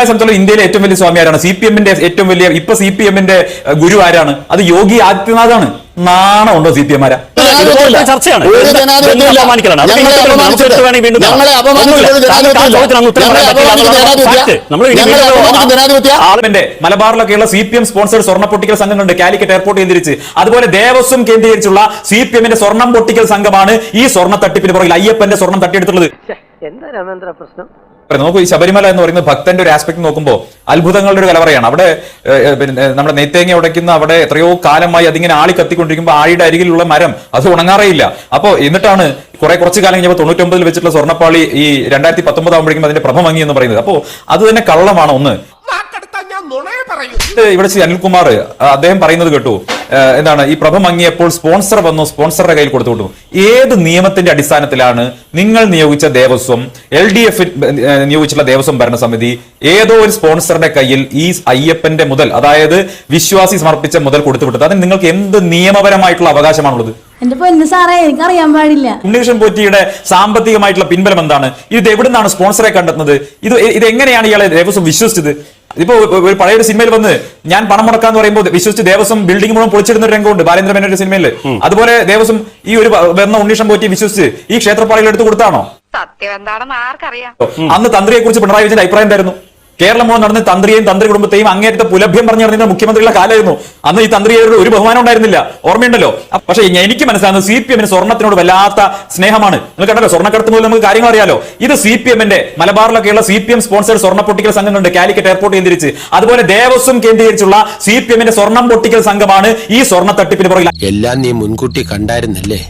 സംബന്ധിച്ചുള്ള ഇന്ത്യയിലെ ഏറ്റവും വലിയ സ്വാമി ആരാണ്? സി പി എമ്മിന്റെ ഏറ്റവും വലിയ ഇപ്പൊ സി പി എമ്മിന്റെ ഗുരു ആരാണ്? അത് യോഗി ആദിത്യനാഥാണ്. നാണം ഉണ്ടോ സി പി എം ചർച്ചയാണ്. മലബാറിലൊക്കെയുള്ള സി പി എം സ്പോൺസേഡ് സ്വർണ പൊട്ടിക്കൽ സംഘങ്ങളുണ്ട്. കാലിക്കറ്റ് എയർപോർട്ട് കേന്ദ്രീകരിച്ച്. അതുപോലെ ദേവസ്വം കേന്ദ്രീകരിച്ചുള്ള സി പി എമ്മിന്റെ സ്വർണം പൊട്ടിക്കൽ സംഘമാണ് ഈ സ്വർണ തട്ടിപ്പിന് പുറകിൽ അയ്യപ്പന്റെ സ്വർണം തട്ടിയെടുത്തുള്ളത്. എന്താ രാമേന്ദ്ര പ്രശ്നം? നോക്കൂ ഈ ശബരിമല എന്ന് പറയുന്നത് ഭക്തന്റെ ഒരു ആസ്പെക്ട് നോക്കുമ്പോൾ അത്ഭുതങ്ങളുടെ ഒരു കലവറയാണ്. അവിടെ പിന്നെ നമ്മുടെ നെയ്ത്തേങ്ങ ഉടയ്ക്കുന്ന അവിടെ എത്രയോ കാലമായി അതിങ്ങനെ ആളി കത്തിക്കൊണ്ടിരിക്കുമ്പോൾ ആഴിയുടെ അരികിലുള്ള മരം അത് ഉണങ്ങാറേയില്ല. അപ്പോൾ എന്നിട്ടാണ് കുറെ കുറച്ച് കാലം കഴിഞ്ഞപ്പോൾ തൊണ്ണൂറ്റൊമ്പതിൽ വെച്ചിട്ടുള്ള സ്വർണപ്പാളി ഈ രണ്ടായിരത്തി പത്തൊമ്പത് ആകുമ്പോഴേക്കും അതിന്റെ പ്രഭ മങ്ങി എന്ന് പറയുന്നത്. അപ്പോൾ അത് തന്നെ കള്ളമാണ് ഒന്ന്. ഇവിടെ ശ്രീ അനിൽകുമാർ അദ്ദേഹം പറയുന്നത് കേട്ടു. എന്താണ് ഈ പ്രഭ മങ്ങിയപ്പോൾ സ്പോൺസർ വന്നു സ്പോൺസറുടെ കയ്യിൽ കൊടുത്തു കൊടുത്തു ഏത് നിയമത്തിന്റെ അടിസ്ഥാനത്തിലാണ് നിങ്ങൾ നിയോഗിച്ച ദേവസ്വം എൽ ഡി എഫ് നിയോഗിച്ചുള്ള ദേവസ്വം ഭരണസമിതി ഏതോ ഒരു സ്പോൺസറുടെ കയ്യിൽ ഈ അയ്യപ്പന്റെ മുതൽ അതായത് വിശ്വാസി സമർപ്പിച്ച മുതൽ കൊടുത്തു വിട്ടത് അതിന് നിങ്ങൾക്ക് എന്ത് നിയമപരമായിട്ടുള്ള അവകാശമാണുള്ളത്? എന്റെ പൊന്ന് സാറേ എനിക്കറിയാൻ പാടില്ല. ഉണ്ണികൃഷ്ണൻ പോറ്റിയുടെ സാമ്പത്തികമായിട്ടുള്ള പിൻബലം എന്താണ്? ഇത് എവിടുന്നാണ് സ്പോൺസറെ കണ്ടെത്തുന്നത്? ഇത് ഇത് എങ്ങനെയാണ് ഇയാളെ ദേവസ്വം വിശ്വസിച്ചത്? ഇപ്പോ ഒരു പഴയ ഒരു സിനിമയിൽ വന്ന് ഞാൻ പണം മുടക്കാന്ന് പറയുമ്പോൾ വിശ്വസിച്ച് ദേവസ്വം ബിൽഡിംഗ് മുഴുവൻ പൊളിച്ചിടുന്ന ഒരു രംഗമുണ്ട്. ബാലേന്ദ്ര മേനോന്റെ സിനിമയിൽ. അതുപോലെ ദേവസ്വം ഈ ഒരു വന്ന ഉണ്ണീഷം പോറ്റി വിശ്വസിച്ച് ഈ ക്ഷേത്രപ്പാളികൾ എടുത്തു കൊടുത്താണോ സത്യം എന്താണെന്ന് ആർക്കറിയാം. അന്ന് തന്ത്രിയെ കുറിച്ച് പിണറായി വിജയന്റെ അഭിപ്രായം എന്തായിരുന്നു? കേരളം മുഴുവൻ നടന്ന് തന്ത്രിയെയും തന്ത്രി കുടുംബത്തെയും അങ്ങേറ്റത്തെ പുലഭ്യം പറഞ്ഞു നടന്നിരുന്ന മുഖ്യമന്ത്രിയുടെ കാലമായിരുന്നു. അന്ന് ഈ തന്ത്രി ഒരു ബഹുമാനം ഉണ്ടായിരുന്നില്ല. ഓർമ്മയുണ്ടല്ലോ? പക്ഷേ എനിക്ക് മനസ്സിലാകുന്നത് സി പി എമ്മിന് സ്വർണത്തിനോട് വല്ലാത്ത സ്നേഹമാണ്. നിങ്ങൾ കണ്ടല്ലോ സ്വർണക്കടത്ത് മുതൽ നമുക്ക് കാര്യങ്ങൾ അറിയാലോ? ഇത് സി പി എമ്മിന്റെ മലബാറിലൊക്കെയുള്ള സി പി എം സ്പോൺസേഡ് സ്വർണ പൊട്ടിക്കൽ സംഘങ്ങളുണ്ട്. കാലിക്കറ്റ് എയർപോർട്ട് കേന്ദ്രീകരിച്ച്. അതുപോലെ ദേവസ്വം കേന്ദ്രീകരിച്ചുള്ള സി പി എമ്മിന്റെ സ്വർണം പൊട്ടിക്കൽ സംഘമാണ് ഈ സ്വർണ തട്ടിപ്പിന് പുറകിൽ. എല്ലാം നീ മുൻകൂട്ടി കണ്ടായിരുന്നല്ലേ?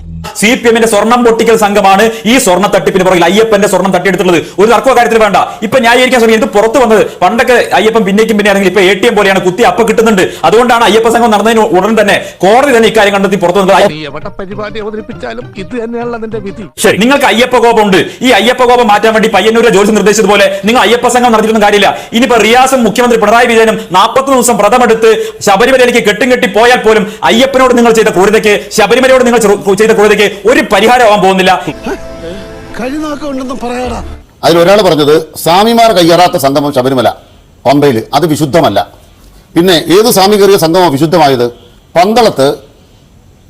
സി പി എമ്മിന്റെ സ്വർണം പൊട്ടിക്കൽ സംഘമാണ് ഈ സ്വർണ തട്ടിപ്പിന് പുറകിൽ അയ്യപ്പന്റെ സ്വർണം തട്ടിയെടുത്തുള്ളത് ഒരു തർക്കവും കാര്യത്തിൽ വേണ്ട. ഇപ്പൊ ന്യായീകരിക്കാൻ ശ്രമിക്കും ഇത് പുറത്ത് വന്നത് പണ്ടൊക്കെ അയ്യപ്പൻ പിന്നേക്കും പിന്നെ ആണെങ്കിൽ ഇപ്പൊ എ ടി എം പോലെയാണ് കുത്തി അപ്പ കിട്ടുന്നുണ്ട്. അതുകൊണ്ടാണ് അയ്യപ്പ സംഘം നടന്നതിന് ഉടൻ തന്നെ കോടതി തന്നെ ഇക്കാര്യം കണ്ടെത്തി പുറത്തു വന്നത്. നിങ്ങൾക്ക് അയ്യപ്പ കോപമുണ്ട്. ഈ അയ്യപ്പ കോപം മാറ്റാൻ വേണ്ടി പയ്യന്നൂരെ ജോലി നിർദ്ദേശിച്ചതുപോലെ നിങ്ങൾ അയ്യപ്പ സംഘം നടത്തിയിട്ടൊന്നും കാര്യമില്ല. ഇനിയിപ്പോ റിയാസും മുഖ്യമന്ത്രി പിണറായി വിജയനും നാൽപ്പത്തി ദിവസം വ്രതമെടുത്ത് ശബരിമലയിലേക്ക് കെട്ടും കെട്ടി പോയാൽ പോലും അയ്യപ്പനോട് നിങ്ങൾ ചെയ്ത ക്രൂരതയ്ക്ക് ശബരിമലയോട് നിങ്ങൾ ചെയ്ത ക്രൂരതയ്ക്ക് ഒരു പരിഹാരമാവാൻ പോകുന്നില്ല. അതിൽ ഒരാൾ പറഞ്ഞത് സ്വാമിമാർ കയ്യേറാത്ത സംഗമം ശബരിമല. പമ്പയിൽ അത് വിശുദ്ധമല്ല. പിന്നെ ഏത് സ്വാമി കയറിയ സംഗമം വിശുദ്ധമായത്? പന്തളത്ത്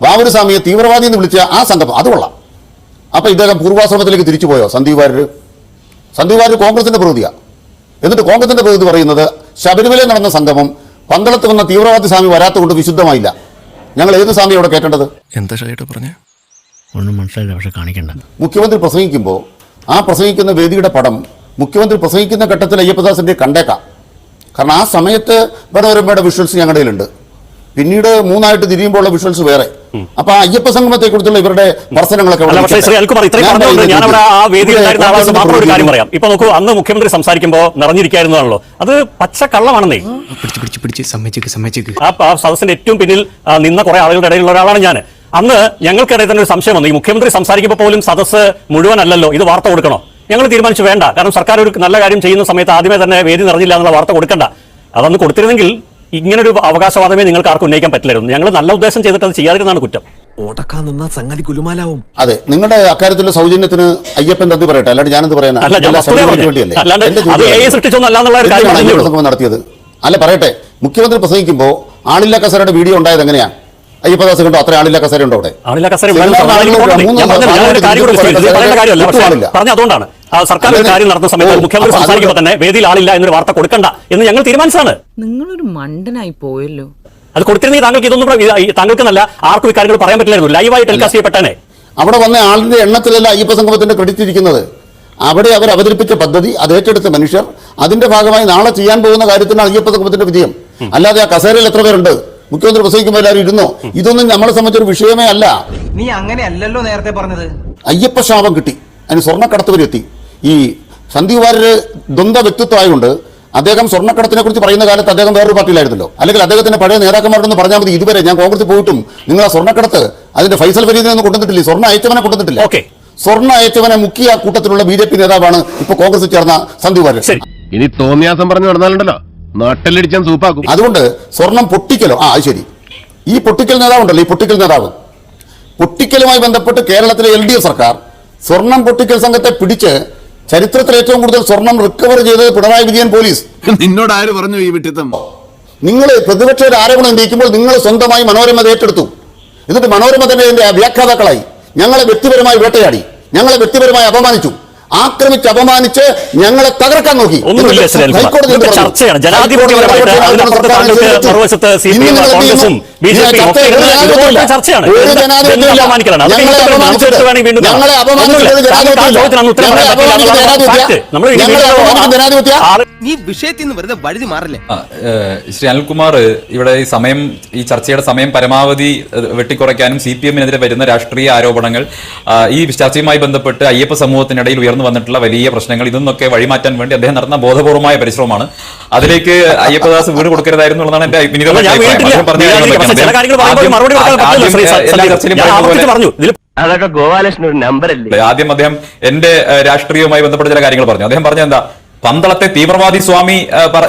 വാവൂര് സ്വാമിയെ തീവ്രവാദി എന്ന് വിളിച്ച ആ സംഗമം. അത് കൊള്ളാം. അപ്പൊ ഇദ്ദേഹം പൂർവാശ്രമത്തിലേക്ക് തിരിച്ചു പോയോ? സന്ദീപ് വാര്യർ സന്ദീപ് വാര്യർ കോൺഗ്രസിന്റെ പ്രതിയാണ് എന്നിട്ട് കോൺഗ്രസിന്റെ പ്രകൃതി പറയുന്നത് ശബരിമലയിൽ നടന്ന സംഗമം പന്തളത്ത് വന്ന തീവ്രവാദി സ്വാമി വരാത്തതുകൊണ്ട് വിശുദ്ധമായില്ല. ഞങ്ങൾ ഏത് സ്വാമി അവിടെ കേട്ടേണ്ടത് എന്താ പറഞ്ഞേ? ഒന്നും മനസ്സിലായില്ല പക്ഷെ കാണിക്കണ്ട. മുഖ്യമന്ത്രി പ്രസംഗിക്കുമ്പോൾ ആ പ്രസംഗിക്കുന്ന വേദിയുടെ പടം മുഖ്യമന്ത്രി പ്രസംഗിക്കുന്ന ഘട്ടത്തിൽ അയ്യപ്പദാസിന്റെ കണ്ടേക്കാം. കാരണം ആ സമയത്ത് മനോരമയുടെ വിഷ്വൽസ് ഞങ്ങളുടെ കയ്യിലുണ്ട്. പിന്നീട് മൂന്നായിട്ട് തിരിയുമ്പോഴുള്ള വിഷ്വൽസ് വേറെ. അപ്പൊ അയ്യപ്പ സംഗമത്തെ കുറിച്ചുള്ള ഇവരുടെ പ്രശ്നങ്ങളൊക്കെ ഇപ്പൊ നോക്കൂ അന്ന് മുഖ്യമന്ത്രി സംസാരിക്കുമ്പോ നിറഞ്ഞിരിക്കായിരുന്നതാണല്ലോ അത് പച്ച കള്ളമാണെന്നേ. പിടിച്ച് പിടിച്ച് പിടിച്ച് സമ്മതിച്ചേക്ക് സമ്മതിച്ചേക്ക്. ആ സദസ്സിന്റെ ഏറ്റവും പിന്നിൽ നിന്ന കുറെ ആളുകളുടെ ഇടയിലുള്ള ഒരാളാണ് ഞാൻ അന്ന് ഞങ്ങൾക്കിടയിൽ തന്നെ ഒരു സംശയം വന്നു. ഈ മുഖ്യമന്ത്രി സംസാരിക്കുമ്പോൾ പോലും സദസ്സ് മുഴുവനല്ലല്ലോ. ഇത് വാർത്ത കൊടുക്കണോ? ഞങ്ങൾ തീരുമാനിച്ചു വേണ്ട. കാരണം സർക്കാർ ഒരു നല്ല കാര്യം ചെയ്യുന്ന സമയത്ത് ആദ്യമേ തന്നെ വേദി നിറഞ്ഞില്ല എന്നുള്ള വാർത്ത കൊടുക്കണ്ട. അതന്ന് കൊടുത്തിരുന്നെങ്കിൽ ഇങ്ങനൊരു അവകാശവാദമേ നിങ്ങൾക്ക് ആർക്കും ഉന്നയിക്കാൻ പറ്റില്ലായിരുന്നു. ഞങ്ങൾ നല്ല ഉദ്ദേശം ചെയ്തിട്ട് അത് ചെയ്യാതിരുന്നാണ് കുറ്റം. ഓടക്കാൻ നിന്നാ സംഗതി കുലുമാലാവും. അതെ നിങ്ങളുടെ അക്കാര്യത്തിലുള്ള സൗജന്യത്തിന് അയ്യപ്പൻ തന്നി പറയട്ടെ. അല്ലാണ്ട് ഞാനെന്ത് പറയുന്നത് നടത്തിയത്? അല്ല പറയട്ടെ. മുഖ്യമന്ത്രി പ്രസംഗിക്കുമ്പോൾ ആളില്ല കസരയുടെ വീഡിയോ ഉണ്ടായത് എങ്ങനെയാ അയ്യപ്പദാസ് കണ്ടോ? അത്ര ആളില്ല കസേര ഉണ്ടോ അവിടെ ആളില്ല കസേര അതുകൊണ്ടാണ് ആ സർക്കാർ. കാര്യം നടന്ന സമയത്ത് മുഖ്യമന്ത്രി സംസാരിക്കുമ്പോൾ തന്നെ വേദിയിൽ ആളില്ല എന്നൊരു വാർത്ത കൊടുക്കണ്ട എന്ന് ഞങ്ങൾ തീരുമാനിച്ചാണ് നിങ്ങളൊരു മണ്ടനായി പോയല്ലോ. അത് കൊടുത്തിരുന്നെങ്കിൽ താങ്കൾക്ക് ഇതൊന്നും താങ്കൾക്ക് നല്ല ആർക്കും ഇക്കാര്യങ്ങൾ കാര്യങ്ങൾ പറയാൻ പറ്റില്ലായിരുന്നു. ലൈവായി ടെലികാസ്റ്റ് ചെയ്യപ്പെട്ടനെ. അവിടെ വന്ന ആളിന്റെ എണ്ണത്തിലല്ല അയ്യപ്പ സംഗമത്തിന്റെ ക്രെഡിറ്റ് ഇരിക്കുന്നത്. അവിടെ അവർ അവതരിപ്പിച്ച പദ്ധതി അത് ഏറ്റെടുത്ത മനുഷ്യർ അതിന്റെ ഭാഗമായി നാളെ ചെയ്യാൻ പോകുന്ന കാര്യത്തിനാണ് അയ്യപ്പ സംഗമത്തിന്റെ വിജയം. അല്ലാതെ ആ കസേരയിൽ എത്ര പേരുണ്ട്? മുഖ്യമന്ത്രി പ്രസംഗിക്കുമ്പോൾ എല്ലാവരും ഇരുന്നോ? ഇതൊന്നും നമ്മളെ സംബന്ധിച്ചൊരു വിഷയമേ അല്ല. നീ അങ്ങനെയല്ലല്ലോ നേരത്തെ പറഞ്ഞത്. അയ്യപ്പ ശാപം കിട്ടി. അതിന് സ്വർണക്കടത്ത് വരെ എത്തി. ഈ സന്ദീപ് വാര്യര് ദ്വന്ദ്വ വ്യക്തിത്വമായതുകൊണ്ട് അദ്ദേഹം സ്വർണക്കടത്തിനെ കുറിച്ച് പറയുന്ന കാലത്ത് അദ്ദേഹം വേറൊരു പാർട്ടിയിലായിരുന്നല്ലോ. അല്ലെങ്കിൽ അദ്ദേഹത്തിന്റെ പഴയ നേതാക്കന്മാരോടൊന്ന് പറഞ്ഞാൽ മതി. ഇതുവരെ ഞാൻ കോൺഗ്രസ് പോയിട്ടും നിങ്ങൾ ആ സ്വർണക്കടത്ത് അതിന്റെ ഫൈസൽ ഫരീദിനെ ഒന്നും കൊണ്ടുവന്നിട്ടില്ല? സ്വർണ അയച്ചവനെ കൊണ്ടുവന്നിട്ടില്ല? ഓക്കെ. സ്വർണ അയച്ചവനെ മുഖ്യ കൂട്ടത്തിലുള്ള ബി ജെ പി നേതാവാണ് ഇപ്പൊ കോൺഗ്രസ് ചേർന്ന സന്ദീപ് വാര്യർ. ഇനി തോന്നിയാസം പറഞ്ഞു നടന്നാലുണ്ടല്ലോ. നാട്ടിലടിച്ചാൻ സൂപ്പാക്കും. അതുകൊണ്ട് സ്വർണം പൊട്ടിക്കലോ ആ അത് ശരി. ഈ പൊട്ടിക്കൽ നേതാവുണ്ടല്ലോ ഈ പൊട്ടിക്കൽ നേതാവ്. പൊട്ടിക്കലുമായി ബന്ധപ്പെട്ട് കേരളത്തിലെ എൽ ഡി എഫ് സർക്കാർ സ്വർണം പൊട്ടിക്കൽ സംഘത്തെ പിടിച്ച് ചരിത്രത്തിൽ ഏറ്റവും കൂടുതൽ സ്വർണം റിക്കവർ ചെയ്തത് പിണറായി വിജയൻ പോലീസ്. നിന്നോട് ആര് പറഞ്ഞു ഈ വിട്ടിത്തം? നിങ്ങൾ പ്രതിപക്ഷ ഒരു ആരോപണം ഉന്നയിക്കുമ്പോൾ നിങ്ങൾ സ്വന്തമായി മനോരമ ഏറ്റെടുത്തു. എന്നിട്ട് മനോരമ തന്നെ വ്യാഖ്യാതാക്കളായി. ഞങ്ങളെ വ്യക്തിപരമായി വേട്ടയാടി. ഞങ്ങളെ വ്യക്തിപരമായി അപമാനിച്ചു. ആക്രമിച്ച് അപമാനിച്ച് ഞങ്ങളെ തകർക്കാൻ നോക്കി ഒന്നുമില്ല? ചർച്ചയാണ്. ജനാധിപത്യപരമായിട്ട് അതിനപ്പുറത്ത് താങ്കൾക്ക് മറുവശത്ത് സി പി എം, കോൺഗ്രസും ചർച്ചയാണ്. നീ വിഷയത്തിൽ നിന്ന് വെറുതെ വഴുതി മാറില്ലേ? ശ്രീ അനിൽകുമാർ ഇവിടെ ഈ സമയം ഈ ചർച്ചയുടെ സമയം പരമാവധി വെട്ടിക്കുറയ്ക്കാനും സി പി എമ്മിനെതിരെ വരുന്ന രാഷ്ട്രീയ ആരോപണങ്ങൾ ഈ ചർച്ചയുമായി ബന്ധപ്പെട്ട് അയ്യപ്പ സമൂഹത്തിനിടയിൽ ഉയർന്നു വന്നിട്ടുള്ള വലിയ പ്രശ്നങ്ങൾ ഇതൊന്നൊക്കെ വഴിമാറ്റാൻ വേണ്ടി അദ്ദേഹം നടത്തുന്ന ബോധപൂർവമായ പരിശ്രമമാണ്. അതിലേക്ക് അയ്യപ്പദാസ് വീട് കൊടുക്കരുതായിരുന്നു എന്നുള്ളതാണ് എന്റെ വിനീതമായ അഭിപ്രായം. ചില കാര്യങ്ങൾ പറയുമ്പോൾ ആദ്യം- മറുപടി കൊടുക്കാൻ പറഞ്ഞു. അതൊക്കെ ഗോപാലകൃഷ്ണൻ ഒരു നമ്പർ അല്ലേ ആദ്യം അദ്ദേഹം എന്റെ രാഷ്ട്രീയവുമായി ബന്ധപ്പെട്ട ചില കാര്യങ്ങൾ പറഞ്ഞു. അദ്ദേഹം പറഞ്ഞ എന്താ? പന്തളത്തെ തീവ്രവാദി സ്വാമി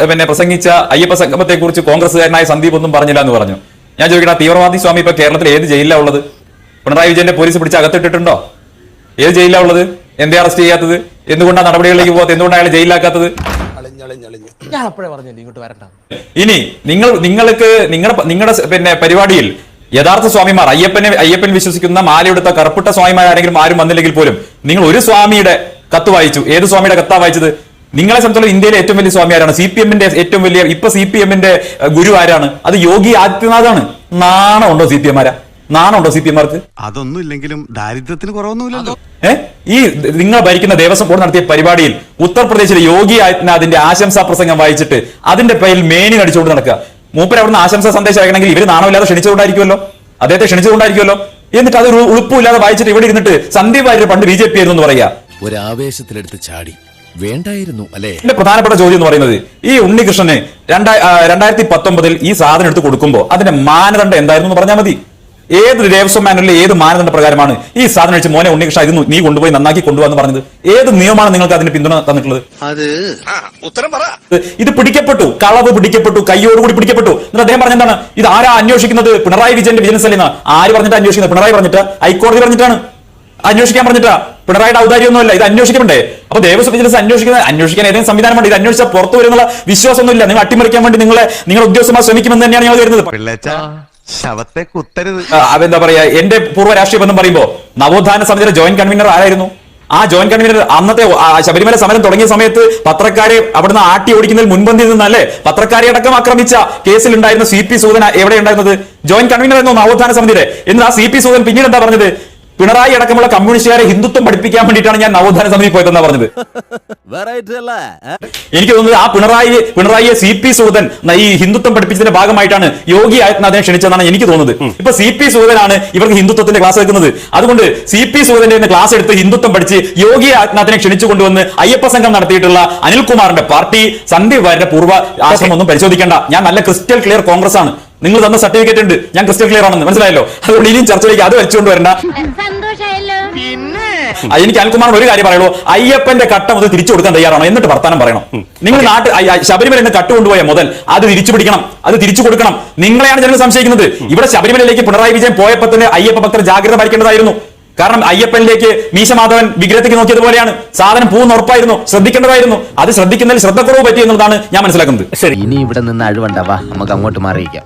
പിന്നെ പ്രസംഗിച്ച അയ്യപ്പ സംഗമത്തെ കുറിച്ച് കോൺഗ്രസ്സുകാരനായ സന്ദീപ് ഒന്നും പറഞ്ഞില്ല എന്ന് പറഞ്ഞു. ഞാൻ ചോദിക്കട്ടെ തീവ്രവാദി സ്വാമി ഇപ്പൊ കേരളത്തിൽ ഏത് ജയിലിലാണ് ഉള്ളത്? പിണറായി വിജയന്റെ പോലീസ് പിടിച്ച് അകത്തിട്ടിട്ടുണ്ടോ? ഏത് ജയിലിലാണ് ഉള്ളത്? എന്തേ അറസ്റ്റ് ചെയ്യാത്തത്? എന്തുകൊണ്ടാണ് നടപടികളിലേക്ക് പോകാത്തത് എന്തുകൊണ്ടാണ് അയാൾ ജയിലിലാക്കാത്തത് ഇനി നിങ്ങൾ നിങ്ങൾക്ക് നിങ്ങളുടെ നിങ്ങളുടെ പിന്നെ പരിപാടിയിൽ യഥാർത്ഥ സ്വാമിമാർ അയ്യപ്പനെ അയ്യപ്പൻ വിശ്വസിക്കുന്ന മാലയെടുത്ത കറുപ്പിട്ട സ്വാമിമാർ ആരെങ്കിലും ആരും വന്നില്ലെങ്കിൽ പോലും നിങ്ങൾ ഒരു സ്വാമിയുടെ കത്ത് വായിച്ചു. ഏത് സ്വാമിയുടെ കത്താ വായിച്ചത്? നിങ്ങളെ സംബന്ധിച്ചുള്ള ഇന്ത്യയിലെ ഏറ്റവും വലിയ സ്വാമി ആരാണ് സി പി എമ്മിന്റെ ഏറ്റവും വലിയ ഇപ്പൊ സി പി എമ്മിന്റെ ഗുരു ആരാണ് അത് യോഗി ആദിത്യനാഥാണ്. നാണമുണ്ടോ സി പി എം ആരാ നാണമുണ്ടോ സി പി എം മാർക്ക്? അതൊന്നും ഇല്ലെങ്കിലും ദാരിദ്ര്യത്തിന് കുറവൊന്നുമില്ലല്ലോ. ഏ? ഈ നിങ്ങൾ ഭരിക്കുന്ന ദേവസ്വം ബോർഡ് നടത്തിയ പരിപാടിയിൽ ഉത്തർപ്രദേശിലെ യോഗി ആദിത്യനാഥിന്റെ ആശംസാ പ്രസംഗം വായിച്ചിട്ട് അതിന്റെ പേരിൽ മേനി നടിച്ചുകൊണ്ട് നടക്കുക. മൂപ്പര് അവിടുന്ന് ആശംസാ സന്ദേശം അയക്കണമെങ്കിൽ ഇവർ നാണമില്ലാതെ ക്ഷണിച്ചുകൊണ്ടായിരിക്കുമല്ലോ അദ്ദേഹത്തെ ക്ഷണിച്ചുകൊണ്ടായിരിക്കുമല്ലോ എന്നിട്ട് അത് ഒരു ഉളുപ്പില്ലാതെ വായിച്ചിട്ട് ഇവിടെ ഇരുന്നിട്ട് സന്ദീപ് വാര്യർ പണ്ട് ബി ജെ പി ആയിരുന്നു എന്ന് പറയാ ഒരു ആവേശത്തിലെടുത്ത് ചാടി. വേണ്ടായിരുന്നു അല്ലേ? എന്റെ പ്രധാനപ്പെട്ട ചോദ്യം എന്ന് പറയുന്നത് ഈ ഉണ്ണികൃഷ്ണന് രണ്ടായിരത്തി പത്തൊമ്പതിൽ ഈ സാധനം എടുത്ത് കൊടുക്കുമ്പോൾ അതിന്റെ മാനദണ്ഡം എന്തായിരുന്നു എന്ന് പറഞ്ഞാൽ മതി. ഏത് ദേവസ്വം മാനുവലിലെ ഏത് മാനദണ്ഡ പ്രകാരമാണ് ഈ സാധനം വെച്ച് മോനെ ഉണ്ണികൃഷ്ണ ഇത് നീ കൊണ്ടുപോയി നന്നാക്കി കൊണ്ടുപോകാന്ന് പറഞ്ഞത്? ഏത് നിയമമാണ് നിങ്ങൾക്ക് അതിന് പിന്തുണ തന്നിട്ടുള്ളത്? അത് ഇത് പിടിക്കപ്പെട്ടു കളവ് പിടിക്കപ്പെട്ടു കയ്യോടുകൂടി പിടിക്കപ്പെട്ടു. എന്നിട്ട് അദ്ദേഹം പറഞ്ഞെന്താണ് ഇത് ആരാ അന്വേഷിക്കുന്നത്? പിണറായി വിജയന്റെ വിജിലൻസ് അല്ലെന്ന് ആര് പറഞ്ഞിട്ട് അന്വേഷിക്കുന്നത്? പിണറായി പറഞ്ഞിട്ട്? ഹൈക്കോടതി പറഞ്ഞിട്ടാണ്. അന്വേഷിക്കാൻ പറഞ്ഞിട്ടാ? പിണറായിയുടെ ഔദാര്യമൊന്നുമല്ല ഇത് അന്വേഷിക്കണ്ടേ അപ്പൊ ദേവസ്വം വിജിലൻസ് അന്വേഷിക്കുന്നത് അന്വേഷിക്കാൻ ഏതെങ്കിലും സംവിധാനമുണ്ട് ഇത് അന്വേഷിച്ചാൽ പുറത്തു വരുന്നുള്ള വിശ്വാസമൊന്നുമില്ല. നിങ്ങൾ അട്ടിമറിക്കാൻ വേണ്ടി നിങ്ങളെ നിങ്ങളുടെ ഉദ്യോഗസ്ഥമാർ ശ്രമിക്കുമെന്ന് തന്നെയാണ് ഞങ്ങൾ കരുതുന്നത്. പിള്ളേച്ച. ശവത്തെ കുത്തരുത് അതെന്താ പറയാ? എന്റെ പൂർവ രാഷ്ട്രീയ ബന്ധം പറയുമ്പോ നവോത്ഥാന സമിതിയുടെ ജോയിന്റ് കൺവീനർ ആരായിരുന്നു? ആ ജോയിന്റ് കൺവീനർ അന്നത്തെ ശബരിമല സമരം തുടങ്ങിയ സമയത്ത് പത്രക്കാരെ അവിടുന്ന് ആട്ടി ഓടിക്കുന്നതിൽ മുൻപന്തിയിൽ നിന്നല്ലേ പത്രക്കാരെ അടക്കം ആക്രമിച്ച കേസിൽ ഉണ്ടായിരുന്ന സി പി സൂദന എവിടെ ഉണ്ടായിരുന്നത് ജോയിന്റ് കൺവീനർ ആയിരുന്നു നവോത്ഥാന സമിതിയുടെ? എന്ന് ആ സി പി സൂദൻ പിന്നീട് എന്താ പറഞ്ഞത്? പിണറായി അടക്കമുള്ള കമ്മ്യൂണിസ്റ്റുകാരെ ഹിന്ദുത്വം പഠിപ്പിക്കാൻ വേണ്ടിയിട്ടാണ് ഞാൻ നവോത്ഥാന സമിതി പോയതെന്നാ പറഞ്ഞത്. എനിക്ക് തോന്നുന്നത് ആ പിണറായി പിണറായിയെ സി പി സൂദൻ ഈ ഹിന്ദുത്വം പഠിപ്പിച്ചതിന്റെ ഭാഗമായിട്ടാണ് യോഗി ആദിത്യനാഥിനെ ക്ഷണിച്ചതെന്നാണ് എനിക്ക് തോന്നുന്നത്. ഇപ്പൊ സി പി സൂദനാണ് ഇവർക്ക് ഹിന്ദുത്വത്തിന്റെ ക്ലാസ് എടുക്കുന്നത്. അതുകൊണ്ട് സി പി സൂദന്റെ ക്ലാസ് എടുത്ത് ഹിന്ദുത്വം പഠിച്ച് യോഗി ആദിത്യനാഥിനെ ക്ഷണിച്ചു കൊണ്ടുവന്ന് അയ്യപ്പ സംഘം നടത്തിയിട്ടുള്ള അനിൽകുമാറിന്റെ പാർട്ടി സന്ദീപ് പൂർവ ആശ്രമം ഒന്നും പരിശോധിക്കേണ്ട. ഞാൻ നല്ല ക്രിസ്റ്റൽ ക്ലിയർ കോൺഗ്രസ് ആണ് നിങ്ങൾ തന്ന സർട്ടിഫിക്കറ്റ് ഉണ്ട്. ഞാൻ ക്രിസ്റ്റൽ ക്ലിയർ ആണെന്ന്. മനസ്സിലായല്ലോ? അതുകൊണ്ട് ഇനിയും ചർച്ചയിലേക്ക് അത് വെച്ചുകൊണ്ട് വരണ്ട. എനിക്ക് അനിൽകുമാറിന് ഒരു കാര്യം പറയുള്ളൂ. അയ്യപ്പന്റെ കട്ട മുതൽ തിരിച്ചു കൊടുക്കാൻ തയ്യാറാണോ? എന്നിട്ട് വർത്താനം പറയണം. നിങ്ങൾ അയ്യ- ശബരിമല എന്ന് കട്ട് കൊണ്ടുപോയ മുതൽ അത് തിരിച്ചു പിടിക്കണം. അത് തിരിച്ചു കൊടുക്കണം. നിങ്ങളെയാണ് ജനങ്ങൾ സംശയിക്കുന്നത്. ഇവിടെ ശബരിമലയിലേക്ക് പിണറായി വിജയൻ പോയപ്പോൾ തന്നെ അയ്യപ്പ ഭക്തർ ജാഗ്രത പാലിക്കേണ്ടതായിരുന്നു. കാരണം അയ്യപ്പനിലേക്ക് മീശമാധവൻ വിഗ്രഹത്തേക്ക് നോക്കിയതുപോലെയാണ് സാധനം പൂന്ന് ഉറപ്പായിരുന്നു. ശ്രദ്ധിക്കേണ്ടതായിരുന്നു. അത് ശ്രദ്ധിക്കുന്നതിൽ ശ്രദ്ധക്കുറവ് പറ്റി എന്നുള്ളതാണ് ഞാൻ മനസ്സിലാക്കുന്നത്. ശരി. ഇനി ഇവിടെ നിന്ന് അഴിവണ്ടാവാ നമുക്ക് അങ്ങോട്ട് മാറിയിക്കാം